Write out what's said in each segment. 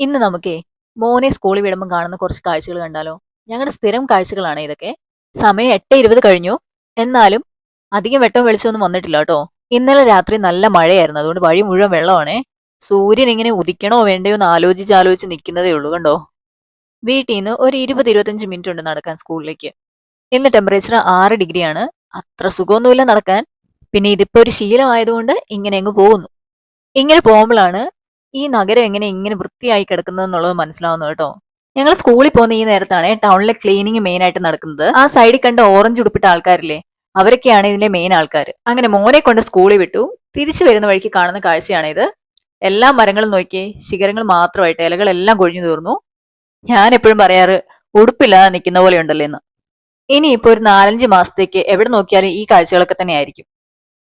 ഇന്ന് നമുക്കേ മോനെ സ്കൂളിൽ വിടുമ്പോൾ കാണുന്ന കുറച്ച് കാഴ്ചകൾ കണ്ടാലോ? ഞങ്ങളുടെ സ്ഥിരം കാഴ്ചകളാണ് ഇതൊക്കെ. സമയം എട്ട് ഇരുപത് കഴിഞ്ഞു. എന്നാലും അധികം വെട്ടം വെളിച്ചമൊന്നും വന്നിട്ടില്ല കേട്ടോ. ഇന്നലെ രാത്രി നല്ല മഴയായിരുന്നു. അതുകൊണ്ട് വഴി മുഴുവൻ വെള്ളമാണേ. സൂര്യൻ ഇങ്ങനെ ഉദിക്കണോ വേണ്ടയോ എന്ന് ആലോചിച്ച് ആലോചിച്ച് നിൽക്കുന്നതേ ഉള്ളൂ കണ്ടോ? വീട്ടിൽ നിന്ന് ഒരു ഇരുപത് ഇരുപത്തഞ്ച് മിനിറ്റ് ഉണ്ട് നടക്കാൻ സ്കൂളിലേക്ക്. ഇന്ന് ടെമ്പറേച്ചർ ആറ് ഡിഗ്രിയാണ്. അത്ര സുഖമൊന്നുമില്ല നടക്കാൻ. പിന്നെ ഇതിപ്പോ ഒരു ശീലമായതുകൊണ്ട് ഇങ്ങനെ അങ്ങ് പോകുന്നു. ഇങ്ങനെ പോകുമ്പോഴാണ് ഈ നഗരം എങ്ങനെ ഇങ്ങനെ വൃത്തിയായി കിടക്കുന്നത് എന്നുള്ളത് മനസ്സിലാവുന്നു കേട്ടോ. ഞങ്ങൾ സ്കൂളിൽ പോകുന്ന ഈ നേരത്താണ് ടൗണിലെ ക്ലീനിങ് മെയിൻ ആയിട്ട് നടക്കുന്നത്. ആ സൈഡിൽ കണ്ട ഓറഞ്ച് ഉടുപ്പിട്ട ആൾക്കാരില്ലേ? അവരൊക്കെയാണ് ഇതിന്റെ മെയിൻ ആൾക്കാർ അങ്ങനെ മോനെ കൊണ്ട് സ്കൂളിൽ വിട്ടു. തിരിച്ചു വരുന്ന വഴിക്ക് കാണുന്ന കാഴ്ചയാണിത്. എല്ലാ മരങ്ങളും നോക്കി ശിഖരങ്ങൾ മാത്രമായിട്ട് ഇലകളെല്ലാം കൊഴിഞ്ഞു തീർന്നു. ഞാൻ എപ്പോഴും പറയാറ് ഉടുപ്പില്ലാതെ നിൽക്കുന്ന പോലെ ഉണ്ടല്ലോ എന്ന്. ഇനി ഇപ്പോൾ ഒരു നാലഞ്ച് മാസത്തേക്ക് എവിടെ നോക്കിയാലും ഈ കാഴ്ചകളൊക്കെ തന്നെ ആയിരിക്കും.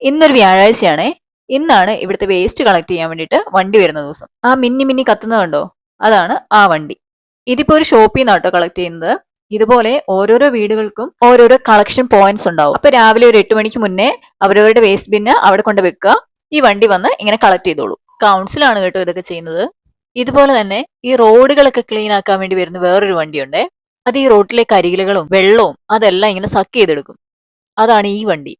ഇന്നൊരു വ്യാഴാഴ്ചയാണേ. ഇന്നാണ് ഇവിടുത്തെ വേസ്റ്റ് കളക്ട് ചെയ്യാൻ വേണ്ടിയിട്ട് വണ്ടി വരുന്ന ദിവസം. ആ മിന്നി മിന്നി കത്തുന്നത് കണ്ടോ? അതാണ് ആ വണ്ടി. ഇതിപ്പോ ഒരു ഷോപ്പിൽ നിന്നാണ് കേട്ടോ കളക്ട് ചെയ്യുന്നത്. ഇതുപോലെ ഓരോരോ വീടുകൾക്കും ഓരോരോ കളക്ഷൻ പോയിന്റ്സ് ഉണ്ടാവും. അപ്പൊ രാവിലെ ഒരു എട്ട് മണിക്ക് മുന്നേ അവരവരുടെ വേസ്റ്റ് ബിന്ന് അവിടെ കൊണ്ട് വെക്കുക. ഈ വണ്ടി വന്ന് ഇങ്ങനെ കളക്ട് ചെയ്തോളൂ. കൗൺസിലാണ് കേട്ടോ ഇതൊക്കെ ചെയ്യുന്നത്. ഇതുപോലെ തന്നെ ഈ റോഡുകളൊക്കെ ക്ലീൻ ആക്കാൻ വേണ്ടി വരുന്ന വേറൊരു വണ്ടിയുണ്ട്. അത് ഈ റോഡിലെ കരികിലുകളും വെള്ളവും അതെല്ലാം ഇങ്ങനെ സക്ക് ചെയ്തെടുക്കും. അതാണ് ഈ വണ്ടി.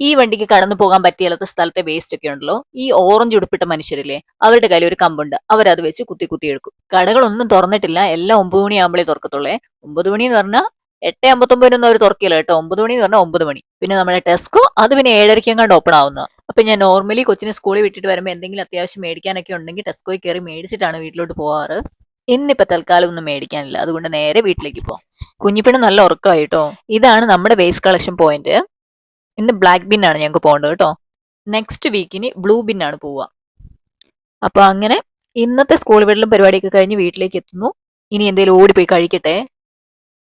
ഈ വണ്ടിക്ക് കടന്നു പോകാൻ പറ്റിയാത്ത സ്ഥലത്തെ വേസ്റ്റ് ഒക്കെ ഉണ്ടല്ലോ. ഈ ഓറഞ്ച് ഉടുപ്പിട്ട മനുഷ്യരില്ലേ അവരുടെ കയ്യിൽ ഒരു കമ്പുണ്ട്. അവരത് വെച്ച് കുത്തി കുത്തി എടുക്കും. കടകളൊന്നും തുറന്നിട്ടില്ല. എല്ലാം ഒമ്പത് മണി ആകുമ്പോഴേ തുറക്കത്തുള്ളേ. ഒമ്പത് മണി എന്ന് പറഞ്ഞാൽ എട്ട് അമ്പത്തൊമ്പതിനൊന്നും അവർ തുറക്കില്ല കേട്ടോ. ഒമ്പത് മണി എന്ന് പറഞ്ഞാൽ ഒമ്പത് മണി. പിന്നെ നമ്മുടെ ടെസ്കോ അത് പിന്നെ ഏഴരയ്ക്ക് എങ്ങാണ്ട് ഓപ്പൺ ആവുന്നത്. അപ്പൊ ഞാൻ നോർമലി കൊച്ചിനെ സ്കൂളിൽ വിട്ടിട്ട് വരുമ്പോൾ എന്തെങ്കിലും അത്യാവശ്യം മേടിക്കാനൊക്കെ ഉണ്ടെങ്കിൽ ടെസ്കോയിൽ കയറി മേടിച്ചിട്ടാണ് വീട്ടിലോട്ട് പോവാറ്. ഇന്നിപ്പോ തൽക്കാലം ഒന്നും മേടിക്കാനില്ല. അതുകൊണ്ട് നേരെ വീട്ടിലേക്ക് പോവാം. കുഞ്ഞിപ്പിണ് നല്ല ഉറക്കമായിട്ടോ? ഇതാണ് നമ്മുടെ വേസ്റ്റ് കളക്ഷൻ പോയിന്റ് ഇന്ന് ബ്ലാക്ക് ബിൻ ആണ് ഞങ്ങൾക്ക് പോകേണ്ടത് കേട്ടോ നെക്സ്റ്റ് വീക്കിന് ബ്ലൂ ബിൻ ആണ് പോവുക. അപ്പോൾ അങ്ങനെ ഇന്നത്തെ സ്കൂൾ വിടലും പരിപാടിയൊക്കെ കഴിഞ്ഞ് വീട്ടിലേക്ക് എത്തുന്നു. ഇനി എന്തെങ്കിലും ഓടിപ്പോയി കഴിക്കട്ടെ.